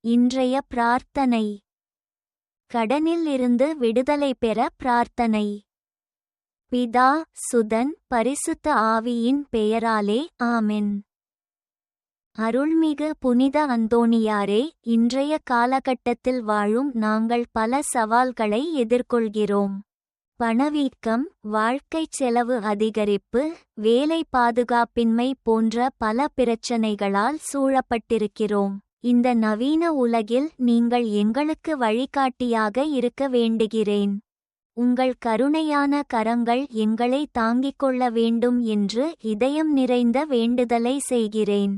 இன்றைய பிரார்த்தனை. கடனில் இருந்து விடுதலை பெற பிரார்த்தனை. பிதா சுதன் பரிசுத்த ஆவியின் பெயராலே ஆமென். அருள்மிகு புனித அந்தோணியாரே இன்றைய காலகட்டத்தில் வாழும் நாங்கள் பல சவால்களை எதிர்கொள்கிறோம். பணவீக்கம் வாழ்க்கைச் செலவு அதிகரிப்பு வேலை பாதுகாப்பின்மை போன்ற பல பிரச்சனைகளால் சூழப்பட்டிருக்கிறோம். இந்த நவீன உலகில் நீங்கள் எங்களுக்கு வழிகாட்டியாக இருக்க வேண்டுகிறேன். உங்கள் கருணையான கரங்கள் எங்களை தாங்கிக் கொள்ள வேண்டும் என்று இதயம் நிறைந்த வேண்டுதலை செய்கிறேன்.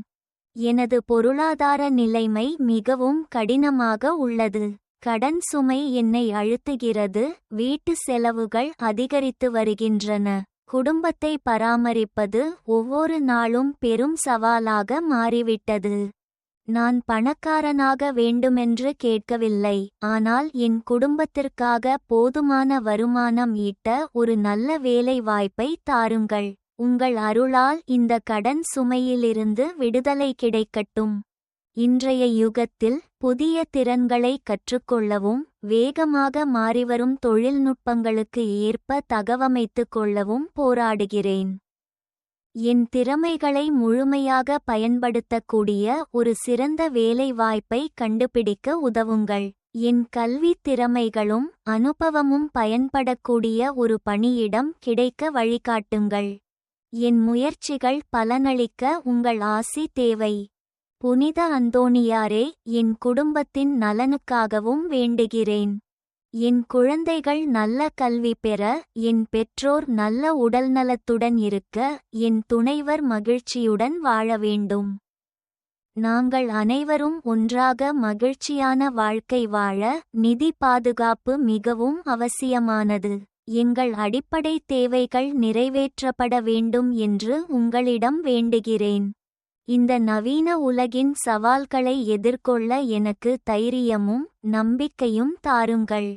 எனது பொருளாதார நிலைமை மிகவும் கடினமாக உள்ளது. கடன் சுமை என்னை அழுத்துகிறது வீட்டு செலவுகள் அதிகரித்து வருகின்றன. குடும்பத்தை பராமரிப்பது ஒவ்வொரு நாளும் பெரும் சவாலாக மாறிவிட்டது. நான் பணக்காரனாக வேண்டுமென்று கேட்கவில்லை. ஆனால் என் குடும்பத்திற்காக போதுமான வருமானம் ஈட்ட ஒரு நல்ல வேலை வாய்ப்பை தாருங்கள். உங்கள் அருளால் இந்த கடன் சுமையிலிருந்து விடுதலை கிடைக்கட்டும். இன்றைய யுகத்தில் புதிய திறன்களை கற்றுக்கொள்ளவும் வேகமாக மாறிவரும் தொழில்நுட்பங்களுக்கு ஏற்ப தகவமைத்துக் கொள்ளவும் போராடுகிறேன். என் திறமைகளை முழுமையாக பயன்படுத்தக்கூடிய ஒரு சிறந்த வேலை வாய்ப்பை கண்டுபிடிக்க உதவுங்கள். என் கல்வித் திறமைகளும் அனுபவமும் பயன்படக்கூடிய ஒரு பணியிடம் கிடைக்க வழிகாட்டுங்கள். என் முயற்சிகள் பலனளிக்க உங்கள் ஆசி தேவை. புனித அந்தோணியாரே என் குடும்பத்தின் நலனுக்காகவும் வேண்டுகிறேன். என் குழந்தைகள் நல்ல கல்வி பெற என் பெற்றோர் நல்ல உடல்நலத்துடன் இருக்க என் துணைவர் மகிழ்ச்சியுடன் வாழ வேண்டும். நாங்கள் அனைவரும் ஒன்றாக மகிழ்ச்சியான வாழ்க்கை வாழ நிதி பாதுகாப்பு மிகவும் அவசியமானது. எங்கள் அடிப்படை தேவைகள் நிறைவேற்றப்பட வேண்டும் என்று உங்களிடம் வேண்டுகிறேன். இந்த நவீன உலகின் சவால்களை எதிர்கொள்ள எனக்கு தைரியமும் நம்பிக்கையும் தாருங்கள்.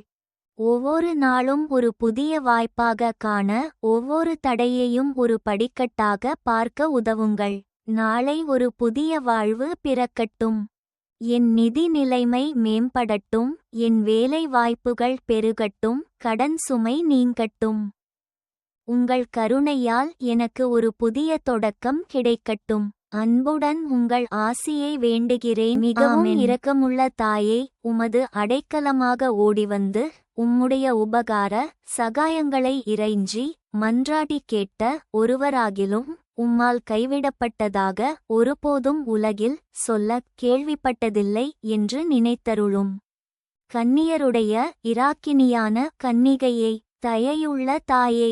ஒவ்வொரு நாளும் ஒரு புதிய வாய்ப்பாக காண ஒவ்வொரு தடையையும் ஒரு படிக்கட்டாக பார்க்க உதவுங்கள். நாளை ஒரு புதிய வாழ்வு பிறக்கட்டும். என் நிதி நிலைமை மேம்படட்டும் என் வேலை வாய்ப்புகள் பெருகட்டும் கடன் சுமை நீங்கட்டும். உங்கள் கருணையால் எனக்கு ஒரு புதிய தொடக்கம் கிடைக்கட்டும். அன்புடன் உங்கள் ஆசியை வேண்டுகிறேன். மிகவும் இரக்கமுள்ள தாயே உமது அடைக்கலமாக ஓடிவந்து உம்முடைய உபகார சகாயங்களை இறைஞ்சி மன்றாடி கேட்ட ஒருவராகிலும் உம்மால் கைவிடப்பட்டதாக ஒருபோதும் உலகில் சொல்ல கேள்விப்பட்டதில்லை என்று நினைத்தருளும். கன்னியருடைய இராக்கினியான கன்னிகையை தயையுள்ள தாயே